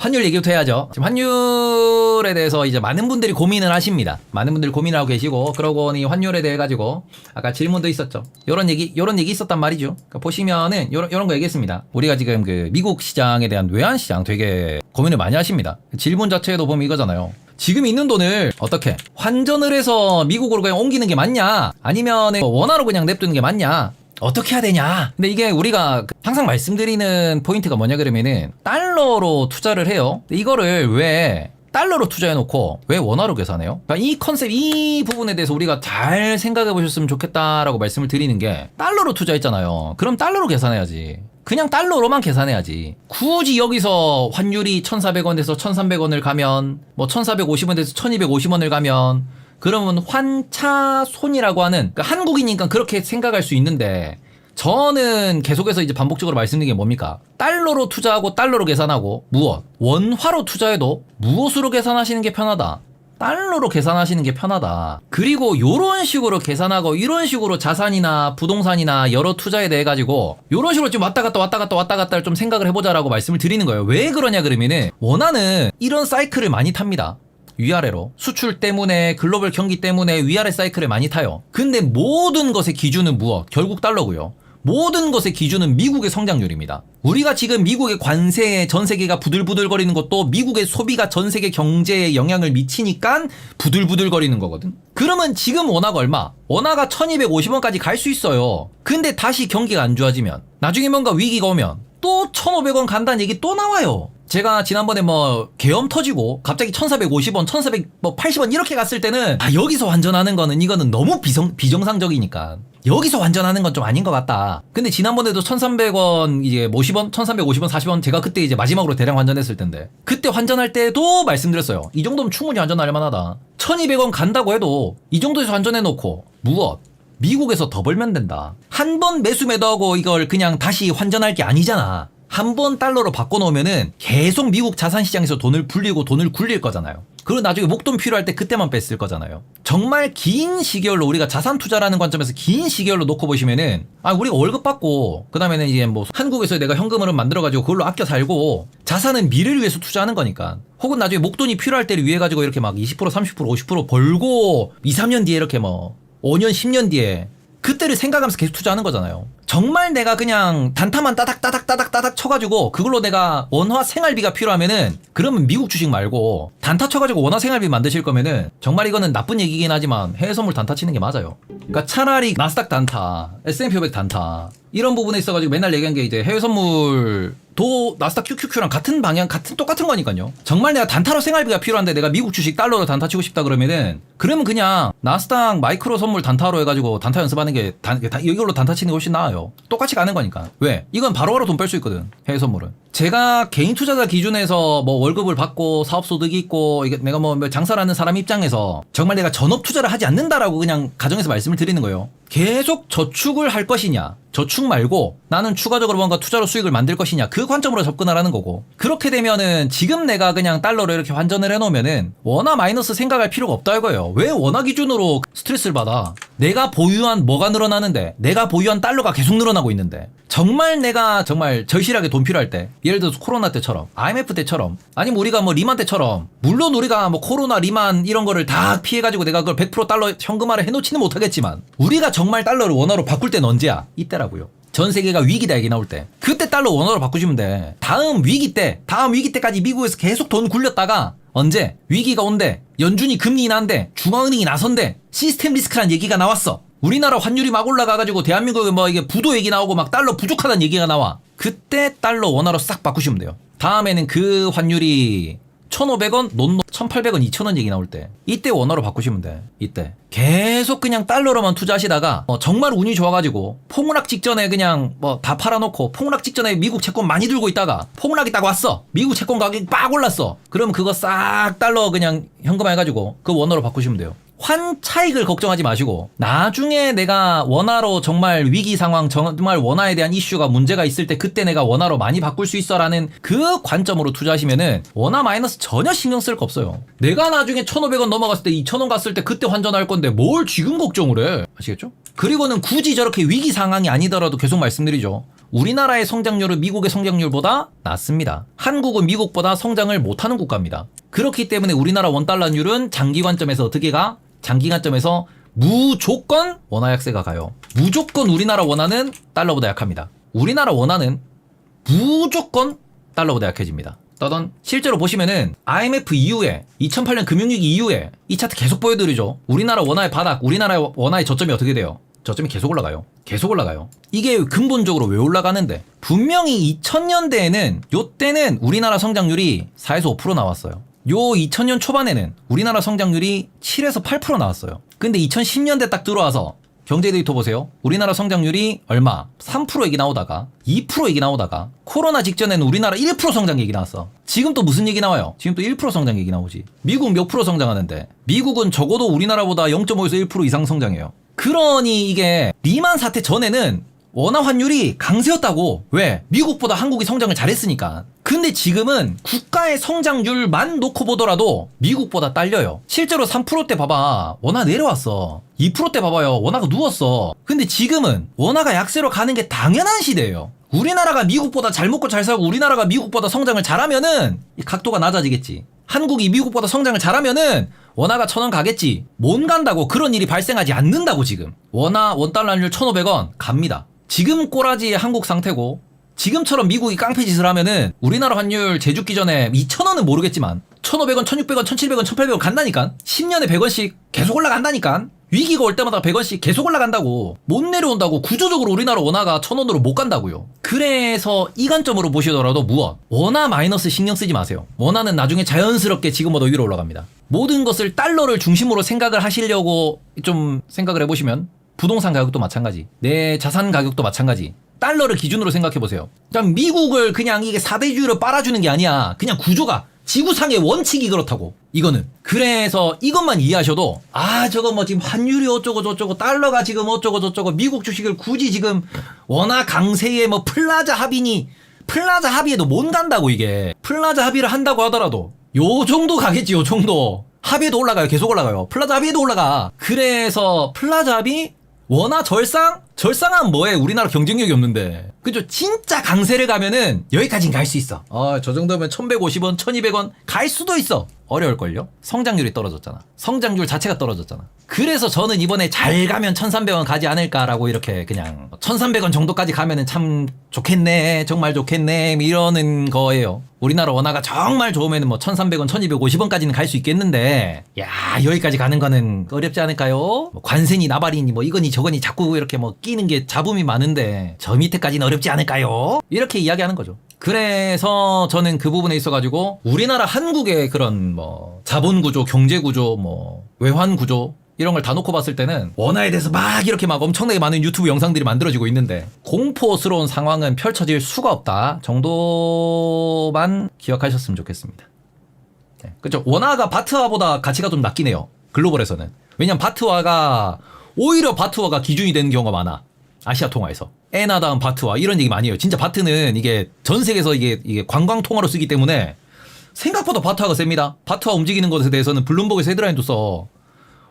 환율 얘기부터 해야죠. 지금 환율에 대해서 이제 많은 분들이 고민을 하십니다. 많은 분들이 고민을 하고 계시고 그러고 이 환율에 대해 가지고 아까 질문도 있었죠. 요런 얘기 요런 얘기 있었단 말이죠. 그러니까 보시면은 요런 요런 거 얘기했습니다. 우리가 지금 그 미국 시장에 대한 외환 시장 되게 고민을 많이 하십니다. 질문 자체에도 보면 이거잖아요. 지금 있는 돈을 어떻게 환전을 해서 미국으로 그냥 옮기는 게 맞냐? 아니면 원화로 그냥 냅두는 게 맞냐? 어떻게 해야 되냐? 근데 이게 우리가 항상 말씀드리는 포인트가 뭐냐 그러면은 달러로 투자를 해요. 이거를 왜 달러로 투자해놓고 왜 원화로 계산해요? 그러니까 이 컨셉, 이 부분에 대해서 우리가 잘 생각해 보셨으면 좋겠다라고 말씀을 드리는 게 달러로 투자했잖아요. 그럼 달러로 계산해야지. 그냥 달러로만 계산해야지. 굳이 여기서 환율이 1,400원에서 1,300원을 가면 뭐 1,450원에서 1,250원을 가면 그러면 환차손이라고 하는 그러니까 한국이니까 그렇게 생각할 수 있는데 저는 계속해서 이제 반복적으로 말씀드리는 게 뭡니까? 달러로 투자하고 달러로 계산하고 무엇? 원화로 투자해도 무엇으로 계산하시는 게 편하다. 달러로 계산하시는 게 편하다. 그리고 요런 식으로 계산하고 이런 식으로 자산이나 부동산이나 여러 투자에 대해 가지고 요런 식으로 좀 왔다 갔다 왔다 갔다 왔다 갔다를 좀 생각을 해보자라고 말씀을 드리는 거예요. 왜 그러냐 그러면은 원화는 이런 사이클을 많이 탑니다. 위아래로 수출 때문에 글로벌 경기 때문에 위아래 사이클을 많이 타요. 근데 모든 것의 기준은 무엇? 결국 달러고요. 모든 것의 기준은 미국의 성장률입니다. 우리가 지금 미국의 관세에 전 세계가 부들부들거리는 것도 미국의 소비가 전 세계 경제에 영향을 미치니까 부들부들거리는 거거든. 그러면 지금 원화가 얼마? 원화가 1250원까지 갈 수 있어요. 근데 다시 경기가 안 좋아지면 나중에 뭔가 위기가 오면 또 1500원 간다는 얘기 또 나와요. 제가 지난번에 뭐 계엄 터지고 갑자기 1450원, 1480원 이렇게 갔을 때는 아 여기서 완전하는 거는 이거는 너무 비성, 비정상적이니까 여기서 완전하는 건 좀 아닌 것 같다. 근데 지난번에도 1300원 이제 50원, 1350원, 40원 제가 그때 이제 마지막으로 대량 환전했을 텐데 그때 환전할 때도 말씀드렸어요. 이 정도면 충분히 환전할 만하다. 1200원 간다고 해도 이 정도에서 환전해 놓고 무엇? 미국에서 더 벌면 된다. 한 번 매수 매도하고 이걸 그냥 다시 환전할 게 아니잖아. 한 번 달러로 바꿔놓으면은 계속 미국 자산시장에서 돈을 불리고 돈을 굴릴 거잖아요. 그리고 나중에 목돈 필요할 때 그때만 뺐을 거잖아요. 정말 긴 시계열로 우리가 자산 투자라는 관점에서 긴 시계열로 놓고 보시면은 아 우리가 월급 받고 그 다음에는 이제 뭐 한국에서 내가 현금으로 만들어 가지고 그걸로 아껴 살고 자산은 미래를 위해서 투자하는 거니까 혹은 나중에 목돈이 필요할 때를 위해 가지고 이렇게 막 20% 30% 50% 벌고 2, 3년 뒤에 이렇게 뭐 5년 10년 뒤에 그때를 생각하면서 계속 투자하는 거잖아요. 정말 내가 그냥 단타만 따닥 따닥 따닥 따닥 쳐가지고 그걸로 내가 원화 생활비가 필요하면은 그러면 미국 주식 말고 단타 쳐가지고 원화 생활비 만드실 거면은 정말 이거는 나쁜 얘기긴 하지만 해외 선물 단타 치는 게 맞아요. 그러니까 차라리 나스닥 단타, S&P 500 단타 이런 부분에 있어가지고 맨날 얘기한 게 이제 해외 선물 도 나스닥 QQQ랑 같은 방향 같은 똑같은 거니까요. 정말 내가 단타로 생활비가 필요한데 내가 미국 주식 달러로 단타 치고 싶다 그러면은 그러면 그냥 나스닥 마이크로 선물 단타로 해가지고 단타 연습하는 게 단, 다- 이걸로 단타 치는 게 훨씬 나아요. 똑같이 가는 거니까. 왜? 이건 바로바로 돈 뺄 수 있거든. 해외 선물은. 제가 개인 투자자 기준에서 뭐 월급을 받고 사업 소득이 있고 이게 내가 뭐 장사를 하는 사람 입장에서 정말 내가 전업 투자를 하지 않는다라고 그냥 가정에서 말씀을 드리는 거예요. 계속 저축을 할 것이냐, 저축 말고 나는 추가적으로 뭔가 투자로 수익을 만들 것이냐 그 관점으로 접근하라는 거고 그렇게 되면은 지금 내가 그냥 달러로 이렇게 환전을 해놓으면은 원화 마이너스 생각할 필요가 없다 이거예요. 왜 원화 기준으로 스트레스를 받아? 내가 보유한 뭐가 늘어나는데 내가 보유한 달러가 계속 늘어나고 있는데 정말 내가 정말 절실하게 돈 필요할 때 예를 들어서 코로나 때처럼 IMF 때처럼 아니면 우리가 뭐 리만 때처럼 물론 우리가 뭐 코로나 리만 이런 거를 다 피해가지고 내가 그걸 100% 달러 현금화를 해놓지는 못하겠지만 우리가 정말 달러를 원화로 바꿀 때는 언제야? 이때라고요. 전 세계가 위기다 얘기 나올 때 그때 달러 원화로 바꾸시면 돼. 다음 위기 때 다음 위기 때까지 미국에서 계속 돈 굴렸다가 언제 위기가 온대 연준이 금리 인하한대 중앙은행이 나선대 시스템 리스크란 얘기가 나왔어 우리나라 환율이 막 올라가가지고 대한민국에 뭐 이게 부도 얘기 나오고 막 달러 부족하다는 얘기가 나와 그때 달러 원화로 싹 바꾸시면 돼요 다음에는 그 환율이 1,500원, 논노 1,800원, 2,000원 얘기 나올 때 이때 원화로 바꾸시면 돼. 이때 계속 그냥 달러로만 투자하시다가 어, 정말 운이 좋아가지고 폭락 직전에 그냥 뭐 다 팔아놓고 폭락 직전에 미국 채권 많이 들고 있다가 폭락이 딱 왔어. 미국 채권 가격이 빡 올랐어. 그럼 그거 싹 달러 그냥 현금화해가지고 그 원화로 바꾸시면 돼요. 환 차익을 걱정하지 마시고 나중에 내가 원화로 정말 위기 상황 정말 원화에 대한 이슈가 문제가 있을 때 그때 내가 원화로 많이 바꿀 수 있어라는 그 관점으로 투자하시면은 원화 마이너스 전혀 신경 쓸 거 없어요. 내가 나중에 1,500원 넘어갔을 때 2,000원 갔을 때 그때 환전할 건데 뭘 지금 걱정을 해? 아시겠죠? 그리고는 굳이 저렇게 위기 상황이 아니더라도 계속 말씀드리죠. 우리나라의 성장률은 미국의 성장률보다 낮습니다. 한국은 미국보다 성장을 못하는 국가입니다. 그렇기 때문에 우리나라 원달러율은 장기 관점에서 어떻게 가? 장기 관점에서 무조건 원화 약세가 가요. 무조건 우리나라 원화는 달러보다 약합니다. 우리나라 원화는 무조건 달러보다 약해집니다. 떠던 실제로 보시면은 IMF 이후에 2008년 금융위기 이후에 이 차트 계속 보여드리죠. 우리나라 원화의 바닥, 우리나라 원화의 저점이 어떻게 돼요? 저점이 계속 올라가요. 계속 올라가요. 이게 근본적으로 왜 올라가는데? 분명히 2000년대에는 요때는 우리나라 성장률이 4에서 5% 나왔어요. 요 2000년 초반에는 우리나라 성장률이 7에서 8% 나왔어요. 근데 2010년대 딱 들어와서 경제 데이터 보세요. 우리나라 성장률이 얼마? 3% 얘기 나오다가 2% 얘기 나오다가 코로나 직전에는 우리나라 1% 성장 얘기 나왔어. 지금 또 무슨 얘기 나와요? 지금 또 1% 성장 얘기 나오지. 미국 몇 프로 성장하는데 미국은 적어도 우리나라보다 0.5에서 1% 이상 성장해요. 그러니 이게 리만 사태 전에는 원화 환율이 강세였다고. 왜? 미국보다 한국이 성장을 잘했으니까. 근데 지금은 국가의 성장률만 놓고 보더라도 미국보다 딸려요. 실제로 3%대 봐봐. 원화 내려왔어. 2%대 봐봐요. 원화가 누웠어. 근데 지금은 원화가 약세로 가는 게 당연한 시대예요. 우리나라가 미국보다 잘 먹고 잘 살고 우리나라가 미국보다 성장을 잘하면은 이 각도가 낮아지겠지. 한국이 미국보다 성장을 잘하면은 원화가 천 원 가겠지. 못 간다고 그런 일이 발생하지 않는다고 지금. 원화 원달러율 1,500원 갑니다. 지금 꼬라지의 한국 상태고 지금처럼 미국이 깡패 짓을 하면은 우리나라 환율 제죽기 전에 2,000원은 모르겠지만 1,500원, 1,600원, 1,700원, 1,800원 간다니까. 10년에 100원씩 계속 올라간다니까. 위기가 올 때마다 100원씩 계속 올라간다고. 못 내려온다고 구조적으로 우리나라 원화가 1,000원으로 못 간다고요. 그래서 이 관점으로 보시더라도 무엇? 원화 마이너스 신경 쓰지 마세요. 원화는 나중에 자연스럽게 지금보다 위로 올라갑니다. 모든 것을 달러를 중심으로 생각을 하시려고 좀 생각을 해보시면 부동산 가격도 마찬가지. 내 자산 가격도 마찬가지. 달러를 기준으로 생각해 보세요. 그냥 미국을 그냥 이게 사대주의로 빨아주는 게 아니야. 그냥 구조가 지구상의 원칙이 그렇다고. 이거는. 그래서 이것만 이해하셔도 아 저거 뭐 지금 환율이 어쩌고 저쩌고 달러가 지금 어쩌고 저쩌고 미국 주식을 굳이 지금 원화 강세에 뭐 플라자 합의니 플라자 합의에도 못 간다고 이게. 플라자 합의를 한다고 하더라도 요 정도 가겠지 요 정도. 합의도 올라가요. 계속 올라가요. 플라자 합의도 올라가. 그래서 플라자 합의 원화 절상? 절상하면 뭐해? 우리나라 경쟁력이 없는데. 그죠? 진짜 강세를 가면은 여기까진 갈 수 있어. 어, 저 정도면 1150원, 1200원 갈 수도 있어. 어려울걸요? 성장률이 떨어졌잖아. 성장률 자체가 떨어졌잖아. 그래서 저는 이번에 잘 가면 1300원 가지 않을까라고 이렇게 그냥 1300원 정도까지 가면은 참 좋겠네. 정말 좋겠네. 이러는 거예요. 우리나라 원화가 정말 좋으면은 뭐 1300원, 1250원까지는 갈 수 있겠는데 야, 여기까지 가는 거는 어렵지 않을까요? 뭐 관세니 나발이니 뭐 이거니 저거니 자꾸 이렇게 뭐 끼는 게 잡음이 많은데 저 밑에까지는 어렵 지 않을까요? 이렇게 이야기하는 거죠. 그래서 저는 그 부분에 있어가지고 우리나라 한국의 그런 뭐 자본 구조, 경제 구조, 뭐 외환 구조 이런 걸 다 놓고 봤을 때는 원화에 대해서 막 이렇게 막 엄청나게 많은 유튜브 영상들이 만들어지고 있는데 공포스러운 상황은 펼쳐질 수가 없다 정도만 기억하셨으면 좋겠습니다. 네, 그렇죠. 원화가 바트화보다 가치가 좀 낮긴 해요. 글로벌에서는. 왜냐면 바트화가 오히려 바트화가 기준이 되는 경우가 많아. 아시아 통화에서. 에나 다음 바트화 이런 얘기 많이 해요. 진짜 바트는 이게 전 세계에서 이게 이게 관광 통화로 쓰기 때문에 생각보다 바트화가 셉니다. 바트화 움직이는 것에 대해서는 블룸버그에서 헤드라인도 써.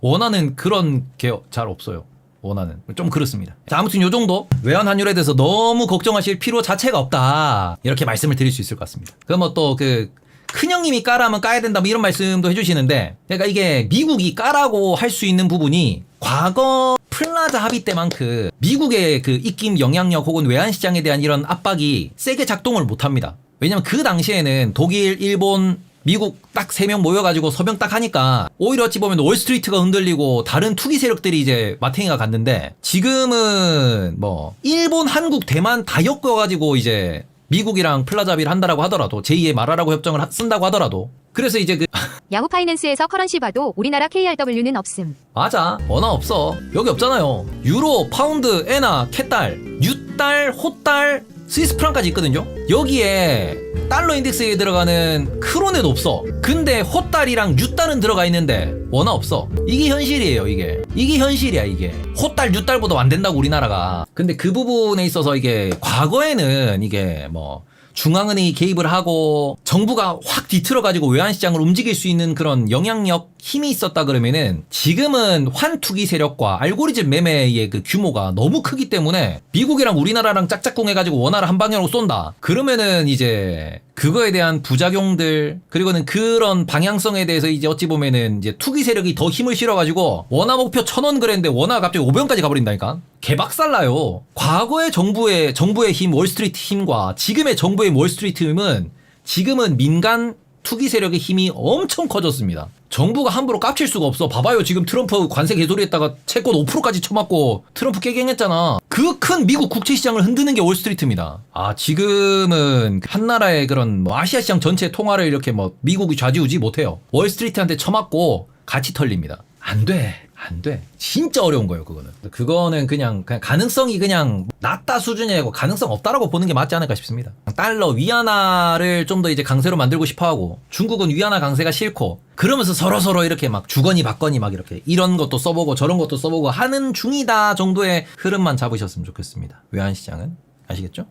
원화는 그런 게 잘 없어요. 원화는 좀 그렇습니다. 자, 아무튼 요 정도 외환 환율에 대해서 너무 걱정하실 필요 자체가 없다. 이렇게 말씀을 드릴 수 있을 것 같습니다. 그럼 뭐또그 큰형님이 까라면 까야 된다 뭐 이런 말씀도 해주시는데 그러니까 이게 미국이 까라고 할 수 있는 부분이 과거 플라자 합의 때만큼 미국의 그 입김 영향력 혹은 외환 시장에 대한 이런 압박이 세게 작동을 못 합니다. 왜냐면 그 당시에는 독일, 일본, 미국 딱 세 명 모여가지고 서명 딱 하니까 오히려 어찌 보면 월스트리트가 흔들리고 다른 투기 세력들이 이제 마탱이가 갔는데 지금은 뭐 일본, 한국, 대만 다 엮어가지고 이제 미국이랑 플라자 합의를 한다라고 하더라도 제2의 말하라고 협정을 하- 쓴다고 하더라도 그래서 이제 그 야후 파이낸스에서 커런시 봐도 우리나라 KRW는 없음. 맞아. 원화 없어. 여기 없잖아요. 유로 파운드 에나 캣달 유달 호달 스위스 프랑까지 있거든요. 여기에 달러 인덱스에 들어가는 크론에도 없어. 근데 호달이랑 유달은 들어가 있는데 원화 없어. 이게 현실이에요 이게. 이게 현실이야 이게. 호달 유달보다 안 된다고 우리나라가. 근데 그 부분에 있어서 이게 과거에는 이게 뭐 중앙은행이 개입을 하고 정부가 확 뒤틀어 가지고 외환시장을 움직일 수 있는 그런 영향력 힘이 있었다 그러면은 지금은 환투기 세력과 알고리즘 매매의 그 규모가 너무 크기 때문에 미국이랑 우리나라랑 짝짝꿍 해가지고 원화를 한 방향으로 쏜다. 그러면은 이제 그거에 대한 부작용들 그리고는 그런 방향성에 대해서 이제 어찌 보면은 이제 투기 세력이 더 힘을 실어가지고 원화 목표 천 원 그랬는데 원화 가 갑자기 500원까지 가버린다니까. 개박살나요. 과거의 정부의 정부의 힘 월스트리트 힘과 지금의 정부의 월스트리트 힘은 지금은 민간 투기 세력의 힘이 엄청 커졌습니다. 정부가 함부로 깝칠 수가 없어. 봐봐요. 지금 트럼프 관세 개소리했다가 채권 5%까지 쳐맞고 트럼프 깨갱했잖아. 그 큰 미국 국채 시장을 흔드는 게 월스트리트입니다. 아, 지금은 한 나라의 그런 뭐 아시아 시장 전체 통화를 이렇게 뭐 미국이 좌지우지 못해요. 월스트리트한테 쳐맞고 같이 털립니다. 안 돼. 안 돼. 진짜 어려운 거예요, 그거는. 그거는 그냥, 그냥 가능성이 그냥 낮다 수준이고 가능성 없다라고 보는 게 맞지 않을까 싶습니다. 달러 위안화를 좀 더 이제 강세로 만들고 싶어 하고 중국은 위안화 강세가 싫고 그러면서 서로 서로 이렇게 막 주거니 받거니 막 이렇게 이런 것도 써보고 저런 것도 써보고 하는 중이다 정도의 흐름만 잡으셨으면 좋겠습니다. 외환시장은. 아시겠죠?